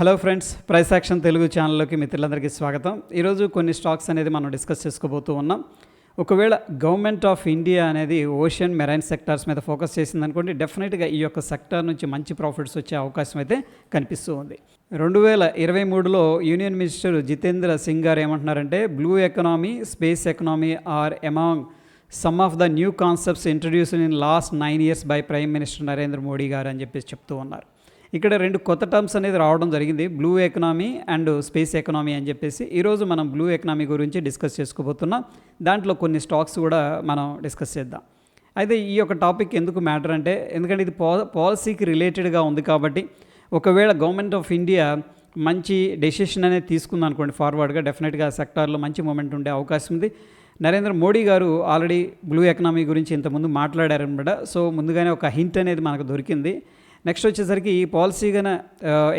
Hello friends Price Action Telugu ఛానల్లోకి మిత్రులందరికీ స్వాగతం. ఈరోజు కొన్ని స్టాక్స్ అనేది మనం డిస్కస్ చేసుకోబోతూ ఉన్నాం. ఒకవేళ గవర్నమెంట్ ఆఫ్ ఇండియా అనేది ఓషియన్ మెరైన్ సెక్టార్స్ మీద ఫోకస్ చేసింది అనుకోండి డెఫినెట్గా ఈ యొక్క సెక్టార్ నుంచి మంచి ప్రాఫిట్స్ వచ్చే అవకాశం అయితే కనిపిస్తూ ఉంది. రెండు వేల ఇరవై మూడులో యూనియన్ మినిస్టర్ జితేంద్ర సింగ్ గారు ఏమంటున్నారంటే blue economy space economy are among some of the new concepts introduce in last nine years by prime minister Narendra Modi garu అని చెప్పేసి చెప్తూ ఉన్నారు. ఇక్కడ రెండు కొత్త టర్మ్స్ అనేది రావడం జరిగింది. Blue economy and space economy అని చెప్పేసి ఈరోజు మనం బ్లూ ఎకనామీ గురించి డిస్కస్ చేసుకోబోతున్నాం. దాంట్లో కొన్ని స్టాక్స్ కూడా మనం డిస్కస్ చేద్దాం. అయితే ఈ యొక్క టాపిక్ ఎందుకు మ్యాటర్ అంటే ఎందుకంటే ఇది పా పాలసీకి రిలేటెడ్గా ఉంది కాబట్టి ఒకవేళ గవర్నమెంట్ ఆఫ్ ఇండియా మంచి డెసిషన్ అనేది తీసుకుంది అనుకోండి ఫార్వర్డ్గా డెఫినెట్గా సెక్టార్లో మంచి మూమెంట్ ఉండే అవకాశం ఉంది. నరేంద్ర మోడీ గారు ఆల్రెడీ బ్లూ ఎకనామీ గురించి ఇంతకుముందు మాట్లాడారనమాట సో ముందుగానే ఒక హింట్ అనేది మనకు దొరికింది. నెక్స్ట్ వచ్చేసరికి ఈ పాలసీ గన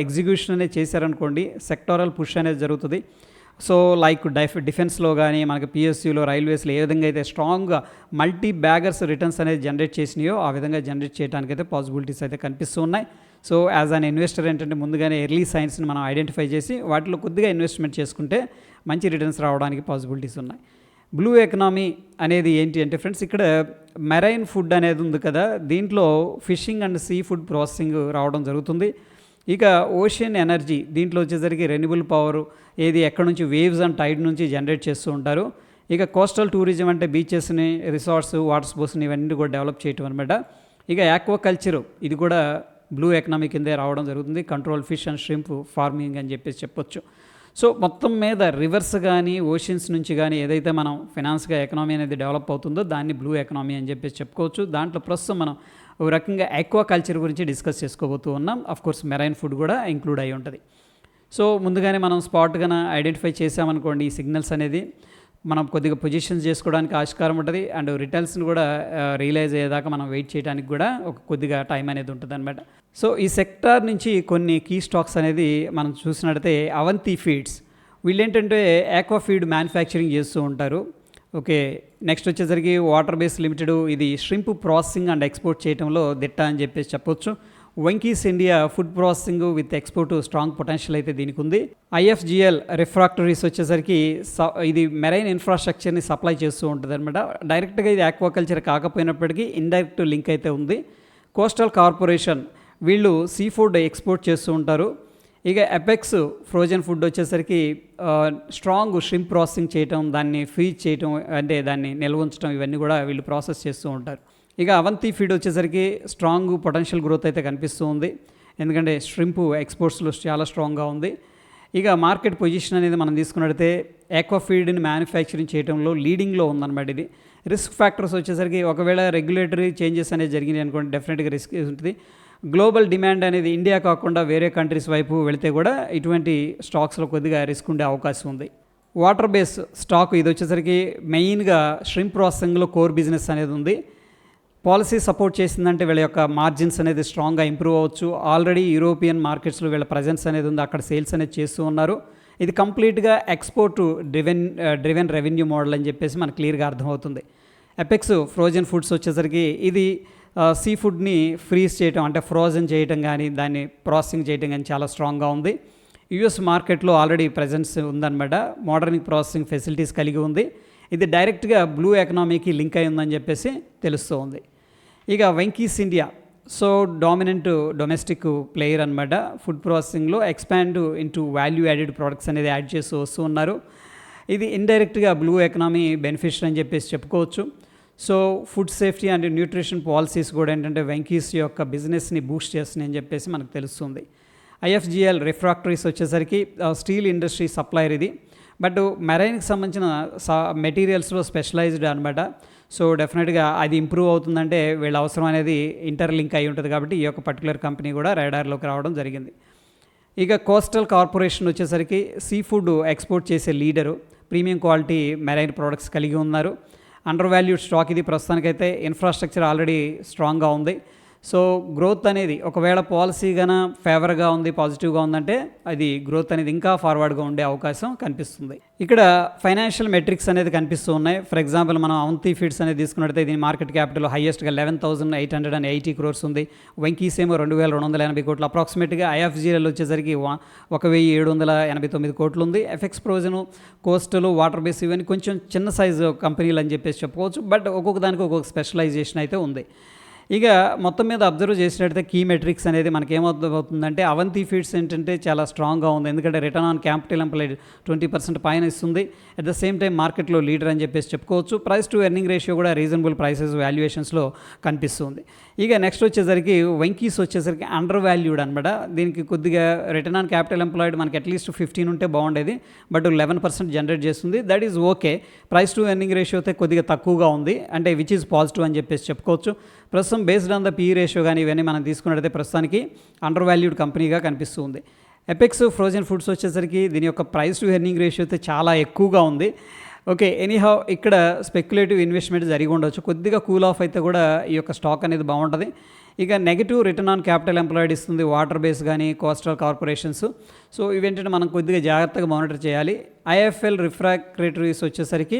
ఎగ్జిక్యూషన్ అనేది చేశారనుకోండి సెక్టోరల్ పుష్ అనేది జరుగుతుంది. సో లైక్ డైఫ్ డిఫెన్స్లో కానీ మనకి పిఎస్యూలో రైల్వేస్లో ఏ విధంగా అయితే స్ట్రాంగ్గా మల్టీ బ్యాగర్స్ రిటర్న్స్ అనేది జనరేట్ చేసినాయో ఆ విధంగా జనరేట్ చేయడానికి అయితే పాసిబిలిటీస్ అయితే కనిపిస్తూ ఉన్నాయి. సో యాజ్ అన్ ఇన్వెస్టర్ ఏంటంటే ముందుగానే ఎర్లీ సైన్స్ని మనం ఐడెంటిఫై చేసి వాటిలో కొద్దిగా ఇన్వెస్ట్మెంట్ చేసుకుంటే మంచి రిటర్న్స్ రావడానికి పాసిబిలిటీస్ ఉన్నాయి. బ్లూ ఎకనామీ అనేది ఏంటి అంటే ఫ్రెండ్స్ ఇక్కడ మెరైన్ ఫుడ్ అనేది ఉంది కదా దీంట్లో fishing and seafood processing రావడం జరుగుతుంది. ఇక ఓషియన్ ఎనర్జీ దీంట్లో వచ్చేసరికి రెన్యూబుల్ పవర్ ఏది ఎక్కడ నుంచి వేవ్స్ అండ్ టైడ్ నుంచి జనరేట్ చేస్తూ ఉంటారు. ఇక కోస్టల్ టూరిజం అంటే బీచెస్ని రిసార్ట్స్ వాటర్ స్పోర్ట్స్ని ఇవన్నీ కూడా డెవలప్ చేయటం అనమాట ఇక యాక్వాకల్చర్ ఇది కూడా బ్లూ ఎకనామీ కిందే రావడం జరుగుతుంది. Control fish and shrimp farming అని చెప్పేసి చెప్పొచ్చు. సో మొత్తం మీద రివర్స్ కానీ ఓషన్స్ నుంచి కానీ ఏదైతే మనం ఫినాన్స్గా ఎకనామీ అనేది డెవలప్ అవుతుందో దాన్ని బ్లూ ఎకనామీ అని చెప్పేసి చెప్పుకోవచ్చు. దాంట్లో ప్రస్తుతం మనం ఒక రకంగా ఎక్వా కల్చర్ గురించి డిస్కస్ చేసుకోబోతూ ఉన్నాం. అఫ్ కోర్స్ మెరైన్ ఫుడ్ కూడా ఇంక్లూడ్ అయి ఉంటుంది. సో ముందుగానే మనం స్పాట్గా ఐడెంటిఫై చేసామనుకోండి ఈ సిగ్నల్స్ అనేది. మనం కొద్దిగా పొజిషన్స్ చేసుకోవడానికి ఆస్కారం ఉంటుంది. అండ్ రిటర్న్స్ని కూడా రియలైజ్ అయ్యేదాకా మనం వెయిట్ చేయడానికి కూడా ఒక కొద్దిగా టైం అనేది ఉంటుంది అనమాట సో ఈ సెక్టార్ నుంచి కొన్ని కీ స్టాక్స్ అనేది మనం చూసినట్టయితే అవంతి ఫీడ్స్ వీళ్ళు ఏంటంటే ఆక్వా ఫీడ్ మ్యానుఫ్యాక్చరింగ్ చేస్తూ ఉంటారు. ఓకే నెక్స్ట్ వచ్చేసరికి వాటర్ బేస్ లిమిటెడ్ ఇది ష్రింప్ ప్రాసెసింగ్ అండ్ ఎక్స్పోర్ట్ చేయడంలో దిట్ట అని చెప్పేసి చెప్పొచ్చు. Venky's India food processing with export strong potential అయితే దీనికి ఉంది ఐఎఫ్జిఎల్ రిఫ్రాక్టరీస్ వచ్చేసరికి స- ఇది మెరైన్ ఇన్ఫ్రాస్ట్రక్చర్ని సప్లై చేస్తూ ఉంటుంది అనమాట డైరెక్ట్గా ఇది ఆక్వాకల్చర్ కాకపోయినప్పటికీ ఇండైరెక్ట్ లింక్ అయితే ఉంది. కోస్టల్ కార్పొరేషన్ వీళ్ళు సీ ఫుడ్ ఎక్స్పోర్ట్ చేస్తూ ఉంటారు. ఇక ఎపెక్స్ ఫ్రోజన్ ఫుడ్ వచ్చేసరికి స్ట్రాంగ్ షింప్ ప్రాసెసింగ్ చేయటం దాన్ని ఫ్రీజ్ చేయటం అంటే దాన్ని నిల్వ ఉంచడం ఇవన్నీ కూడా వీళ్ళు ప్రాసెస్ చేస్తూ ఉంటారు. ఇక అవంతి ఫీడ్ వచ్చేసరికి స్ట్రాంగ్ పొటెన్షియల్ గ్రోత్ అయితే కనిపిస్తూ ఉంది. ఎందుకంటే స్ట్రింప్ ఎక్స్పోర్ట్స్లో చాలా స్ట్రాంగ్గా ఉంది. ఇక మార్కెట్ పొజిషన్ అనేది మనం తీసుకున్నట్టయితే ఆక్వా ఫీడ్ని మ్యానుఫ్యాక్చరింగ్ చేయడంలో లీడింగ్లో ఉందన్నమాట ఇది. రిస్క్ ఫ్యాక్టర్స్ వచ్చేసరికి ఒకవేళ రెగ్యులేటరీ చేంజెస్ అనేది జరిగినాయి అనుకోండి డెఫినెట్గా రిస్క్ ఉంటుంది. గ్లోబల్ డిమాండ్ అనేది ఇండియా కాకుండా వేరే కంట్రీస్ వైపు వెళితే కూడా ఇటువంటి స్టాక్స్లో కొద్దిగా రిస్క్ ఉండే అవకాశం ఉంది. వాటర్ బేస్ స్టాక్ ఇది వచ్చేసరికి మెయిన్గా ష్రింప్ ప్రాసెసింగ్లో కోర్ బిజినెస్ అనేది ఉంది. పాలసీ సపోర్ట్ చేసిందంటే వీళ్ళ యొక్క మార్జిన్స్ అనేది స్ట్రాంగ్గా ఇంప్రూవ్ అవ్వచ్చు. ఆల్రెడీ యూరోపియన్ మార్కెట్స్లో వీళ్ళ ప్రజెన్స్ అనేది ఉంది. అక్కడ సేల్స్ అనేది చేస్తూ ఉన్నారు. ఇది కంప్లీట్గా export driven driven revenue model అని చెప్పేసి మనకు క్లియర్గా అర్థమవుతుంది. ఎపెక్స్ ఫ్రోజన్ ఫుడ్స్ వచ్చేసరికి ఇది సీ ఫుడ్ని ఫ్రీజ్ చేయటం అంటే ఫ్రోజన్ చేయటం కానీ దాన్ని ప్రాసెసింగ్ చేయటం కానీ చాలా స్ట్రాంగ్గా ఉంది. యుఎస్ మార్కెట్లో ఆల్రెడీ ప్రజెన్స్ ఉందన్నమాట. మోడర్నింగ్ ప్రాసెసింగ్ ఫెసిలిటీస్ కలిగి ఉంది. ఇది డైరెక్ట్గా బ్లూ ఎకనామీకి లింక్ అయి ఉందని చెప్పేసి తెలుస్తూ ఉంది. ఇక Venky's India. So dominant domestic player అనమాట food ప్రాసెసింగ్లో expand into value added products అనేది యాడ్ చేస్తూ వస్తూ ఉన్నారు. ఇది ఇండైరెక్ట్గా బ్లూ ఎకనామీ బెనిఫిషియర్ అని చెప్పేసి చెప్పుకోవచ్చు. So food safety and nutrition policies కూడా ఏంటంటే వెంకీస్ యొక్క బిజినెస్ని బూస్ట్ చేస్తున్నాయని అని చెప్పేసి మనకు తెలుస్తుంది. ఐఎఫ్జిఎల్ రిఫ్రాక్టరీస్ వచ్చేసరికి స్టీల్ ఇండస్ట్రీ సప్లయర్ ఇది. బట్ మెరైన్కి సంబంధించిన సా మెటీరియల్స్లో స్పెషలైజ్డ్ అనమాట సో డెఫినెట్గా అది ఇంప్రూవ్ అవుతుందంటే వీళ్ళ అవసరం అనేది ఇంటర్లింక్ అయి ఉంటుంది కాబట్టి ఈ యొక్క పర్టికులర్ కంపెనీ కూడా రైడార్లోకి రావడం జరిగింది. ఇక కోస్టల్ కార్పొరేషన్ వచ్చేసరికి సీ ఫుడ్ ఎక్స్పోర్ట్ చేసే leader premium quality marine products కలిగి ఉన్నారు. అండర్ వాల్యూడ్ స్టాక్ ఇది ప్రస్తుతానికైతే ఇన్ఫ్రాస్ట్రక్చర్ ఆల్రెడీ స్ట్రాంగ్గా ఉంది. సో గ్రోత్ అనేది ఒకవేళ పాలసీ గన ఫేవర్గా ఉంది పాజిటివ్గా ఉందంటే అది గ్రోత్ అనేది ఇంకా ఫార్వర్డ్గా ఉండే అవకాశం కనిపిస్తుంది. ఇక్కడ ఫైనాన్షియల్ మెట్రిక్స్ అనేది కనిపిస్తూ ఉన్నాయి. ఫర్ ఎగ్జాంపుల్ మనం అవంతి ఫీడ్స్ అనేది తీసుకున్నట్టయితే దీని market capital హైయెస్ట్గా eleven thousand eight hundred and eighty crores ఉంది. వెంకీస్ ఏమో రెండు వేల రెండు వందల ఎనభై కోట్లు అప్రాక్సిమేట్గా ఐఎఫ్జీఎల్ వచ్చేసరికి ఒక వెయ్యి ఏడు వందల ఎనభై తొమ్మిది కోట్లు ఉంది. Apex Frozen Coastal Water Base ఇవన్నీ కొంచెం చిన్న సైజు కంపెనీలు అని చెప్పేసి చెప్పుకోవచ్చు. బట్ ఒక్కొక్క దానికి ఒక్కొక్క స్పెషలైజేషన్ అయితే ఉంది. ఇక మొత్తం మీద అబ్జర్వ్ చేసినట్టయితే కీ మెట్రిక్స్ అనేది మనకి ఏమవుతుందంటే అవంతి ఫీడ్స్ ఏంటంటే చాలా స్ట్రాంగ్గా ఉంది. ఎందుకంటే return on capital employed twenty percent పైన ఇస్తుంది. అట్ ద సేమ్ టైం మార్కెట్లో లీడర్ అని చెప్పేసి చెప్పుకోవచ్చు. ప్రైస్ టు ఎర్నింగ్ రేషియో కూడా రీజనబుల్ ప్రైసెస్ వాల్యుయేషన్స్లో కనిపిస్తుంది. ఇక నెక్స్ట్ వచ్చేసరికి వెంకీస్ వచ్చేసరికి అండర్ వాల్యూడ్ అనమాట దీనికి కొద్దిగా రిటర్న్ ఆన్ క్యాపిటల్ ఎంప్లాయిడ్ మనకి అట్లీస్ట్ ఫిఫ్టీన్ ఉంటే బాగుండేది. బట్ లెవెన్ పర్సెంట్ జనరేట్ చేస్తుంది. That is okay price to earning ratio అయితే కొద్దిగా తక్కువగా ఉంది. అంటే విచ్ ఈజ్ పాజిటివ్ అని చెప్పేసి చెప్పుకోవచ్చు. ప్రస్తుతం based on the P ratio కానీ ఇవన్నీ మనం తీసుకున్నట్టయితే ప్రస్తుతానికి అండర్ వాల్యూడ్ కంపెనీగా కనిపిస్తుంది. ఎపెక్స్ ఫ్రోజన్ ఫుడ్స్ వచ్చేసరికి దీని యొక్క ప్రైస్ టు ఎర్నింగ్ రేషియో అయితే చాలా ఎక్కువగా ఉంది. ఓకే ఎనీహౌ ఇక్కడ స్పెక్యులేటివ్ ఇన్వెస్ట్మెంట్ జరిగి ఉండొచ్చు. కొద్దిగా కూల్ ఆఫ్ అయితే కూడా ఈ యొక్క స్టాక్ అనేది బాగుంటుంది. ఇక negative return on capital employed ఇస్తుంది వాటర్ బేస్ కానీ కోస్టల్ కార్పొరేషన్స్ సో ఇవేంటంటే మనం కొద్దిగా జాగ్రత్తగా మానిటర్ చేయాలి. ఐఎఫ్ఎల్ రిఫ్రాక్రేటరీస్ వచ్చేసరికి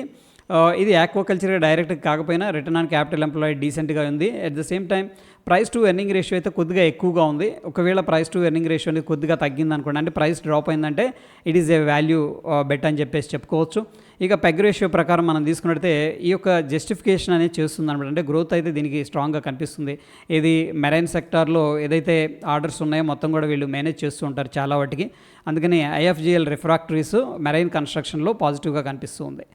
ఇది ఆక్వాకల్చర్ డైరెక్ట్ కాకపోయినా రిటర్న్ ఆన్ క్యాపిటల్ ఎంప్లాయ్ డీసెంట్గా ఉంది. At the same time price to earning ratio అయితే కొద్దిగా ఎక్కువగా ఉంది. ఒకవేళ ప్రైస్ టు ఎర్నింగ్ రేషియో అనేది కొద్దిగా తగ్గింది అనుకోండి అంటే ప్రైస్ డ్రాప్ అయిందంటే it is a value bet అని చెప్పేసి చెప్పుకోవచ్చు. ఇక పెగ్ రేషియో ప్రకారం మనం తీసుకున్నట్టయితే ఈ యొక్క జస్టిఫికేషన్ అనేది చేస్తుంది అనమాట అంటే గ్రోత్ అయితే దీనికి స్ట్రాంగ్గా కనిపిస్తుంది. ఇది మెరైన్ సెక్టార్లో ఏదైతే ఆర్డర్స్ ఉన్నాయో మొత్తం కూడా వీళ్ళు మేనేజ్ చేస్తూ ఉంటారు చాలా వాటికి. అందుకని ఐఎఫ్జిఎల్ రిఫ్రాక్టరీస్ మెరైన్ కన్స్ట్రక్షన్లో పాజిటివ్గా కనిపిస్తుంది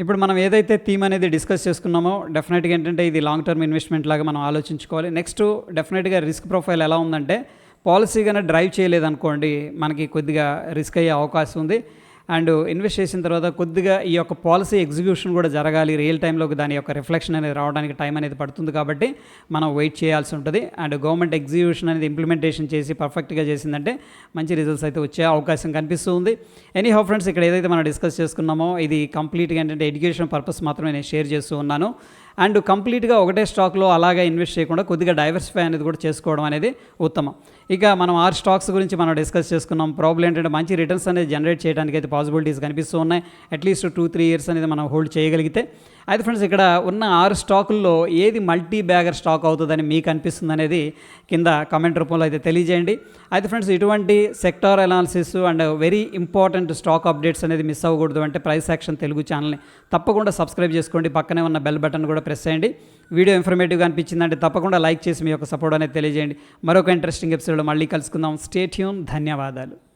ఇప్పుడు మనం ఏదైతే థీమ్ అనేది డిస్కస్ చేసుకున్నామో డెఫినెట్గా ఏంటంటే ఇది లాంగ్ టర్మ్ ఇన్వెస్ట్మెంట్ లాగా మనం ఆలోచించుకోవాలి. నెక్స్ట్ డెఫినెట్గా రిస్క్ ప్రొఫైల్ ఎలా ఉందంటే పాలసీ కన్నా డ్రైవ్ చేయలేదనుకోండి మనకి కొద్దిగా రిస్క్ అయ్యే అవకాశం ఉంది. అండ్ ఇన్వెస్ట్ చేసిన తర్వాత కొద్దిగా ఈ యొక్క పాలసీ ఎగ్జిక్యూషన్ కూడా జరగాలి. రియల్ టైంలోకి దాని యొక్క రిఫ్లెక్షన్ అనేది రావడానికి టైం అనేది పడుతుంది కాబట్టి మనం వెయిట్ చేయాల్సి ఉంటుంది. అండ్ గవర్నమెంట్ ఎగ్జిక్యూషన్ అనేది ఇంప్లిమెంటేషన్ చేసి పర్ఫెక్ట్గా చేసిందంటే మంచి రిజల్ట్స్ అయితే వచ్చే అవకాశం కనిపిస్తుంది ఎనీ హౌ ఫ్రెండ్స్ ఇక్కడ ఏదైతే మనం డిస్కస్ చేసుకున్నామో ఇది కంప్లీట్గా ఏంటంటే ఎడ్యుకేషన్ పర్పస్ మాత్రమే నేను షేర్ చేస్తూ ఉన్నాను. అండ్ కంప్లీట్గా ఒకటే స్టాక్లో అలాగే ఇన్వెస్ట్ చేయకుండా కొద్దిగా డైవర్సిఫై అనేది కూడా చేసుకోవడం అనేది ఉత్తమం. ఇక మనం ఆరు స్టాక్స్ గురించి మనం డిస్కస్ చేసుకున్నాం. ప్రాబ్లం ఏంటంటే మంచి రిటర్న్స్ అనేది జనరేట్ చేయడానికి అయితే పాసిబిలిటీస్ కనిపిస్తూ ఉన్నాయి. అట్లీస్ట్ టూ త్రీ ఇయర్స్ అనేది మనం హోల్డ్ చేయగలిగితే అయితే ఫ్రెండ్స్ ఇక్కడ ఉన్న ఆరు స్టాకుల్లో ఏది మల్టీ బ్యాగర్ స్టాక్ అవుతుందని మీకు అనిపిస్తుంది అనేది కింద కమెంట్ రూపంలో అయితే తెలియజేయండి. అయితే ఫ్రెండ్స్ ఇటువంటి sector analysis and very important stock updates అనేది మిస్ అవ్వకూడదు అంటే ప్రైస్ యాక్షన్ తెలుగు ఛానల్ని తప్పకుండా సబ్స్క్రైబ్ చేసుకోండి. పక్కనే ఉన్న బెల్ బటన్ కూడా ప్రెస్ చేయండి. వీడియో ఇన్ఫర్మేటివ్గా అనిపించిందంటే తప్పకుండా లైక్ చేసి మీ యొక్క సపోర్ట్ అనేది తెలియజేయండి. మరొక ఇంట్రెస్టింగ్ ఎపిసోడ్లో మళ్ళీ కలుసుకుందాం. స్టేట్యూన్ ధన్యవాదాలు.